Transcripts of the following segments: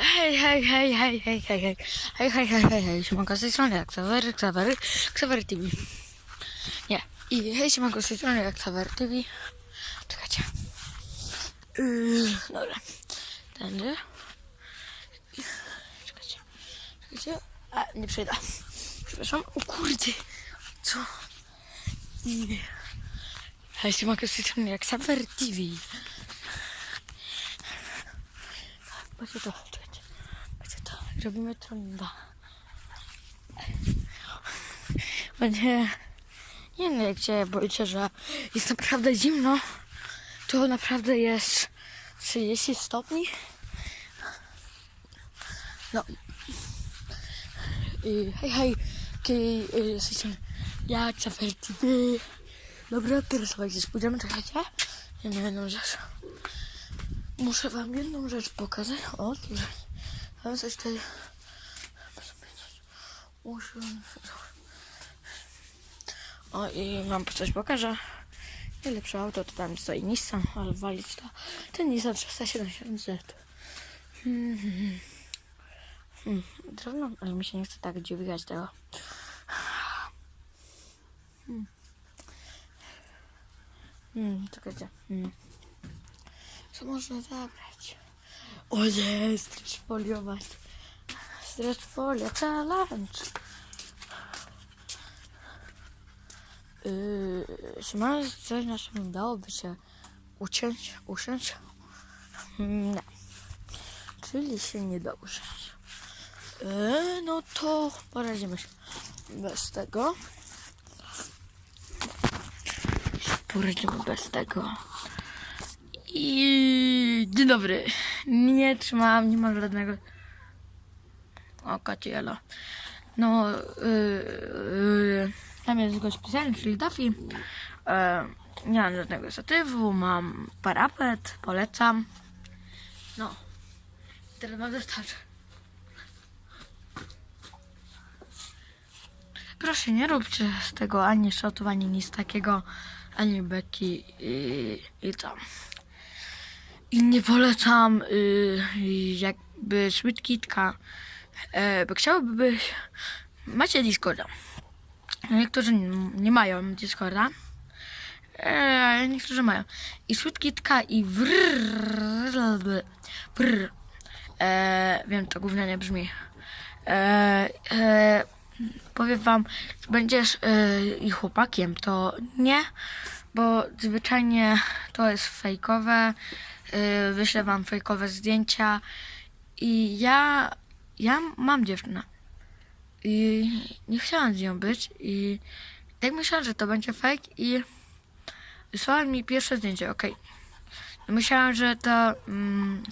Hej, hej, hej, hej, hej, hej, hej, hej, hej, hej, hej, hej, siemanko z tej strony jak Xavery, Xavery, Xavery TV. Nie, i hej, siemanko z tej strony jak Xavery TV. Czekajcie. Yy, dobra, tędy. Czekajcie, czekajcie. A, nie przejdę. Przepraszam, o kurde, co? I... Hej, siemanko z tej strony jak Xavery TV. Patrzcie to, robimy trąba. Będzie... Nie wiem, jak się boicie, że jest naprawdę zimno. To naprawdę jest 30 stopni. No. I hej, hej. Kiedy jesteście... Ja, Czafer TV. Dobra, teraz słuchajcie, spójdziemy, czekajcie. Ja nie jedną rzecz. Muszę wam jedną rzecz pokazać. O, tutaj. Coś tutaj. Muszę... O, i wam coś pokażę. Najlepsze auto to tam stoi Nissan, ale walić to. Ten Nissan 370Z. Hmm, hmm, hmm. Drewno, ale mi się nie chce tak dźwigać tego. Hmm. Hmm, czekajcie. Hmm. Co można zabrać? O nie, stretch foliować. Stretch folia, challenge. Yy, czy mamy coś, na czym dałoby się uciąć, usiąść? Mm, Nie. Czyli się nie da usiąść. Yy, no to poradzimy się bez tego. Poradzimy bez tego. I dzień dobry. Nie trzymałam, nie mam żadnego. O, kaciela. No, yy, yy, tam jest gość specjalny, czyli Duffy. Yy, nie mam żadnego statywu, mam parapet, polecam. No, teraz wam wystarczy. Proszę, nie róbcie z tego ani shotów, ani nic takiego, ani beki i, i tam. I nie polecam y, jakby Sweetkitka, e, bo chciałoby być... Macie Discorda. Niektórzy nie, nie mają Discorda. E, niektórzy mają. I Sweetkitka i wrrr, wrrr, e, wiem, to gównianie brzmi. E, e, powiem wam, że będziesz ich chłopakiem, to nie, bo zwyczajnie to jest fejkowe. Yy, wyślę wam fejkowe zdjęcia i ja ja mam dziewczynę i nie chciałam z nią być i tak myślałam, że to będzie fake i wysłała mi pierwsze zdjęcie, okej. Myślałam, że to mm,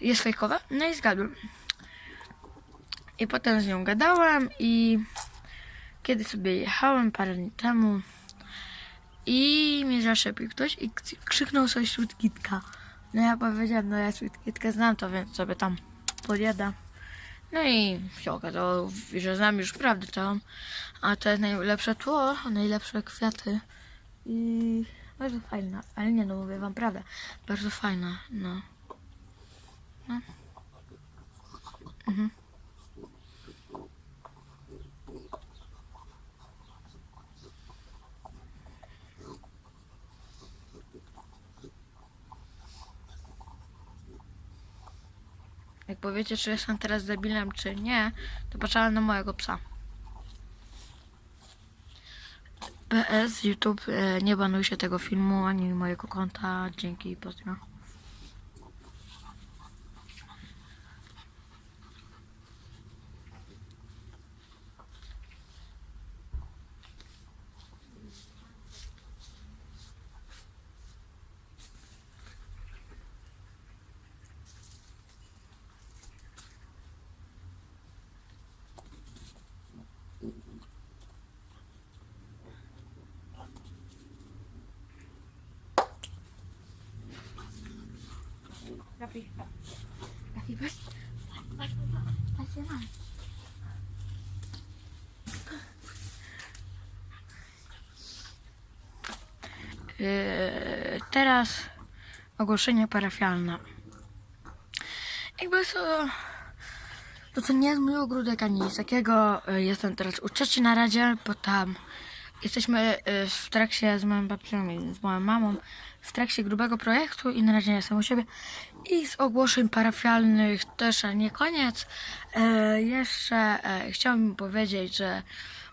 jest fejkowe, no i zgadłem. I potem z nią gadałem i kiedy sobie jechałem parę dni temu i mnie zaszepił ktoś i krzyknął coś Sweetkitka. No ja powiedziałem, no ja Sweetkitkę znam, to więc sobie tam podjada. No i się okazało, że znam już prawdę całą. A to jest najlepsze tło, najlepsze kwiaty. I bardzo fajna. Ale nie no, mówię wam prawdę. Bardzo fajna, no. no. Mhm. Jak powiecie, czy jestem teraz debilem, czy nie, to patrzałem na mojego psa. PS, YouTube, e, nie banuj się tego filmu, ani mojego konta. Dzięki, pozdro. Rafi, Rafi, weź, weź, weź, Yy, teraz ogłoszenie parafialne. jakby to, to, to nie jest mój ogródek ani nic takiego. Y, Jestem teraz u cioci na radzie, bo tam jesteśmy y, w trakcie z moją babcią i z moją mamą w trakcie grubego projektu i na razie jestem u siebie. I z ogłoszeń parafialnych też nie koniec. E, jeszcze e, chciałbym powiedzieć, że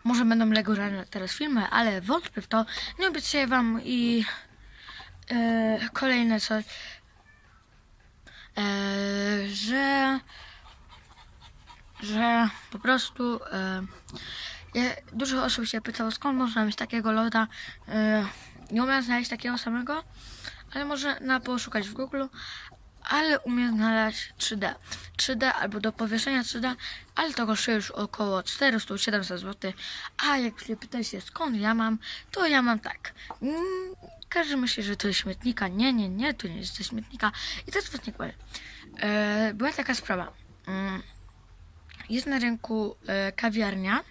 może będą regularne teraz filmy, ale wątpię w to. Nie obiecuję wam i e, kolejne coś, e, że że po prostu e, dużo osób się pytało, skąd można mieć takiego loda. E, nie umiem znaleźć takiego samego, ale można na poszukać w Google, ale umiem znaleźć 3D. 3D albo do powieszenia 3D, ale to kosztuje już około 400-700 zł. A jak się pytacie skąd ja mam, to ja mam tak. Mm, każdy myśli, że to jest śmietnika. Nie, nie, nie, to nie jest śmietnika. I teraz was nie była taka sprawa. Mm, jest na rynku e, kawiarnia.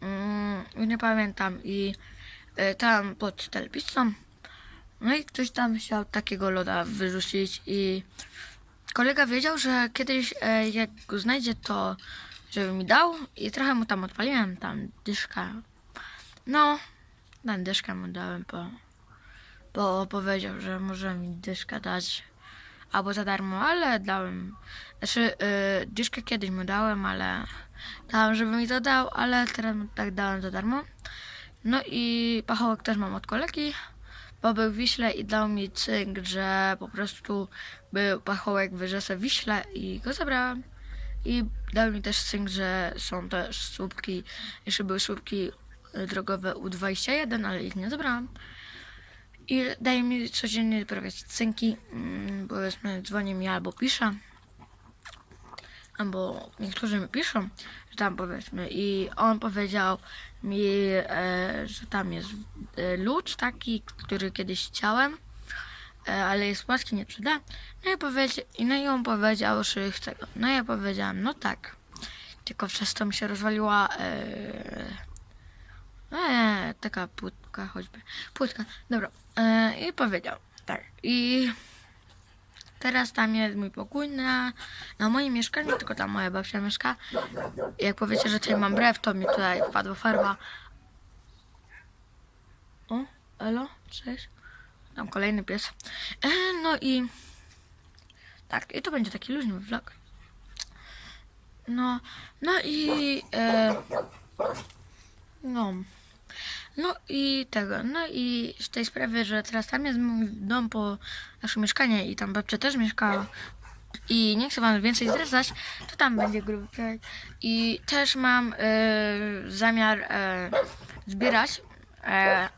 Mm, nie pamiętam i e, tam pod telewizją. No i ktoś tam chciał takiego loda wyrzucić i kolega wiedział, że kiedyś e, jak go znajdzie to żeby mi dał i trochę mu tam odpaliłem, tam dyszka. No, tam dyszkę mu dałem, bo, bo powiedział, że może mi dyszka dać albo za darmo, ale dałem. Znaczy, yy, dyszkę kiedyś mu dałem, ale dałem, żeby mi to dał, ale teraz tak dałem za darmo. No i pachołek też mam od kolegi, bo był w Wiśle i dał mi cynk, że po prostu był pachołek w Wyrzese w Wiśle i go zabrałem. I dał mi też cynk, że są też słupki, jeszcze były słupki drogowe U21, ale ich nie zabrałam. I daje mi codziennie prawie cynki, mm, powiedzmy dzwoni mi albo pisze, albo niektórzy mi piszą, że tam powiedzmy i on powiedział mi, e, że tam jest e, lód taki, który kiedyś chciałem, e, ale jest płaski, nie przyda. No i, powiedzia- i no i on powiedział, że chce go. No ja powiedziałam, no tak. Tylko przez to mi się rozwaliła e, e, taka płytka choćby. Płytka, dobra. E, I powiedział, tak. I teraz tam jest mój pokój na, na moim mieszkaniu, tylko tam moja babcia mieszka. Jak powiecie, że tutaj mam brew, to mi tutaj wpadła farba. O, elo, cześć. Tam kolejny pies. E, no i tak, i to będzie taki luźny vlog. No, no i e, no. No i tego, no i z tej sprawy, że teraz tam jest mój dom po nasze mieszkanie i tam babcia też mieszkała i nie chcę wam więcej zdradzać, to tam będzie gruby projekt. I też mam e, zamiar e, zbierać, e,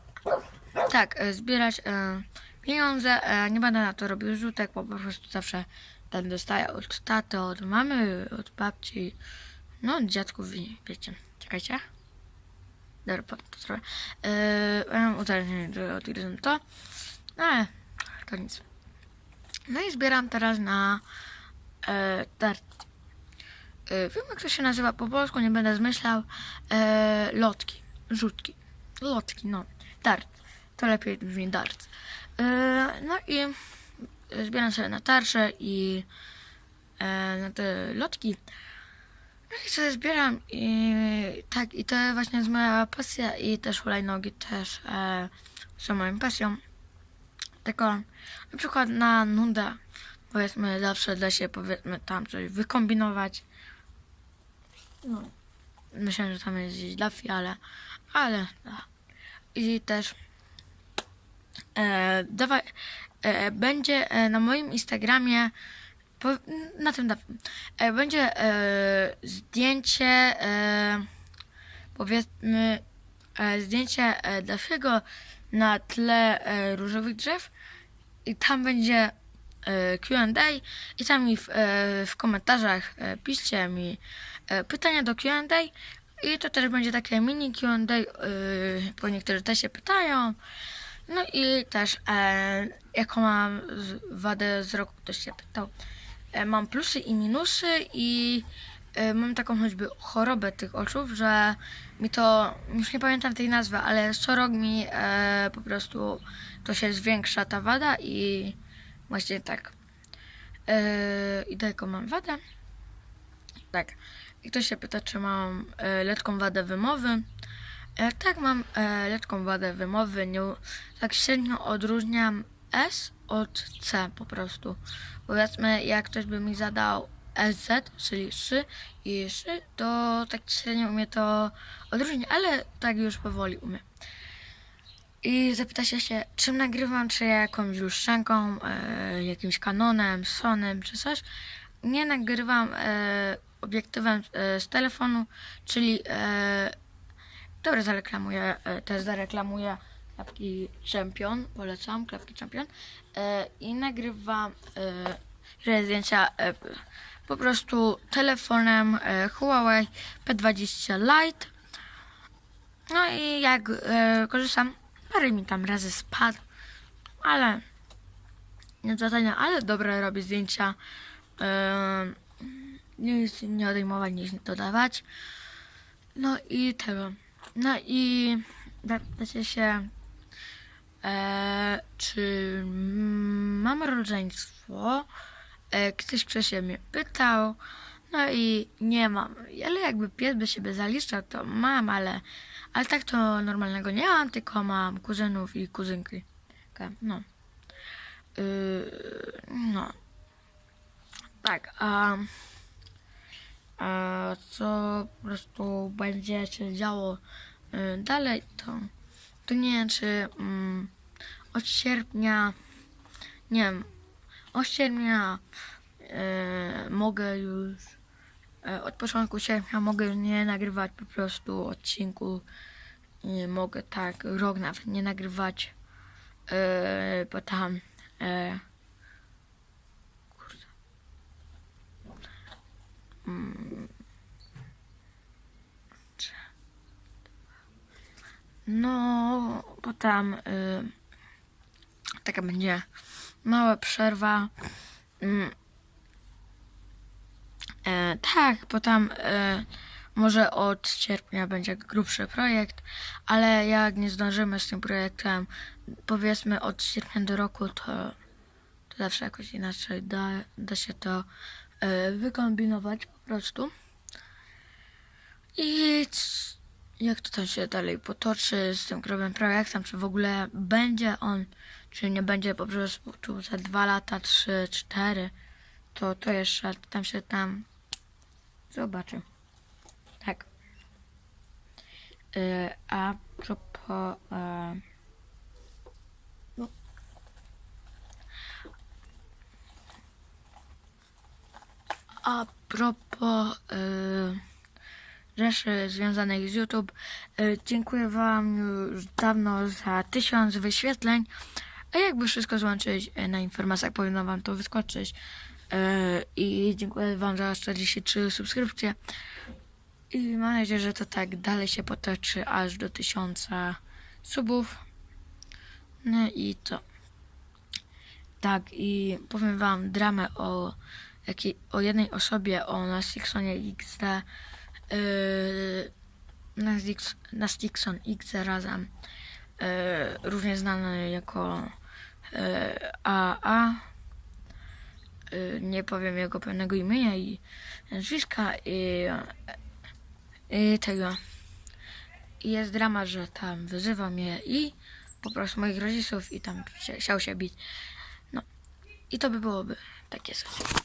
tak, e, zbierać e, pieniądze. E, nie będę na to robił rzutek, bo po prostu zawsze tam dostaję od taty, od mamy, od babci, no od dziadków i wiecie. Czekajcie. Dobra, to zrobię. Yy, uzależnienie od to. No, to nic. No i zbieram teraz na e, dart. E, wiem jak to się nazywa po polsku, nie będę zmyślał. E, lotki, rzutki. Lotki, no. Dart. To lepiej brzmi dart. E, no i zbieram sobie na tarcze i e, na te lotki. No i sobie zbieram i tak, i to właśnie jest moja pasja i też hulajnogi też e, są moją pasją. Tylko na przykład na nudę powiedzmy zawsze da się powiedzmy tam coś wykombinować. No, myślę, że tam jest gdzieś Duffy, ale, ale no. i też e, dawaj, e, będzie e, na moim Instagramie na tym dawnym. E, będzie e, zdjęcie, e, powiedzmy, e, zdjęcie e, Dafiego na tle e, różowych drzew i tam będzie e, Q&A i tam mi w, e, w komentarzach e, piszcie mi e, pytania do Q&A i to też będzie takie mini Q&A, e, bo niektórzy też się pytają. No i też e, jaką mam z- wadę wzroku, ktoś się pytał. E, mam plusy i minusy i e, mam taką choćby chorobę tych oczu, że mi to, już nie pamiętam tej nazwy, ale co rok mi e, po prostu to się zwiększa ta wada i właśnie tak. I jaką mam wadę? Tak. I ktoś się pyta, czy mam e, lekką wadę wymowy. Tak, mam e, lekką wadę wymowy. Nie, tak średnio odróżniam S od C po prostu. Powiedzmy, jak ktoś by mi zadał SZ, czyli szy i szy, to tak średnio umie to odróżnić, ale tak już powoli umiem. I zapyta się się, czym nagrywam, czy jakąś lustrzanką, e, jakimś kanonem, sonem, czy coś. Nie nagrywam e, obiektywem e, z telefonu, czyli e, dobra, zareklamuję, e, też zareklamuję klapki Champion, polecam klapki Champion e, i nagrywam e, zdjęcia e, po prostu telefonem e, Huawei P20 Lite. No i jak e, korzystam, parę mi tam razy spadł, ale nie zadania, ale dobre robię zdjęcia. E, nic nie odejmować, nic nie dodawać. No i tego. No i zapytacie się, e, czy mam rodzeństwo. E, ktoś wcześniej mnie pytał. No i nie mam. Ale jakby pies by siebie zaliczał, to mam, ale, ale tak to normalnego nie mam, tylko mam kuzynów i kuzynki. No. Yy, no. Tak, a, a co po prostu będzie się działo y, dalej, to, to nie wiem, czy mm, od sierpnia, nie wiem, od sierpnia y, mogę już, y, od początku sierpnia mogę nie nagrywać po prostu odcinku, mogę tak rok nawet nie nagrywać, y, bo tam, y, No, bo tam y, taka będzie mała przerwa. Mm. E, tak, bo tam e, może od sierpnia będzie grubszy projekt, ale jak nie zdążymy z tym projektem, powiedzmy od sierpnia do roku, to, to zawsze jakoś inaczej da, da się to e, wykombinować po prostu. I jak to tam się dalej potoczy z tym grubym projektem, czy w ogóle będzie on, czy nie będzie po prostu tu za dwa lata, trzy, cztery, to to jeszcze tam się tam zobaczy. Tak. Yy, a propos yy, a propos yy, rzeczy związanych z YouTube. E, Dziękuję Wam już dawno za tysiąc wyświetleń. A jakby wszystko złączyć e, na informacjach, powinno Wam to wyskoczyć. E, I dziękuję Wam za 43 subskrypcje. I mam nadzieję, że to tak dalej się potoczy aż do tysiąca subów. No i to. Tak, i powiem Wam dramę o, jakiej, o jednej osobie, o Nasixonie XD. Yy, Nastix- Nastixon X razem, yy, również znany jako AA. Yy, nie powiem jego pełnego imienia i nazwiska i, i tego. I jest drama, że tam wyzywa mnie i po prostu moich rodziców i tam chciał się bić. No i to by byłoby takie coś.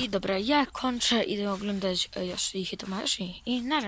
I dobra, ja kończę, idę oglądać e, jeszcze ich i na.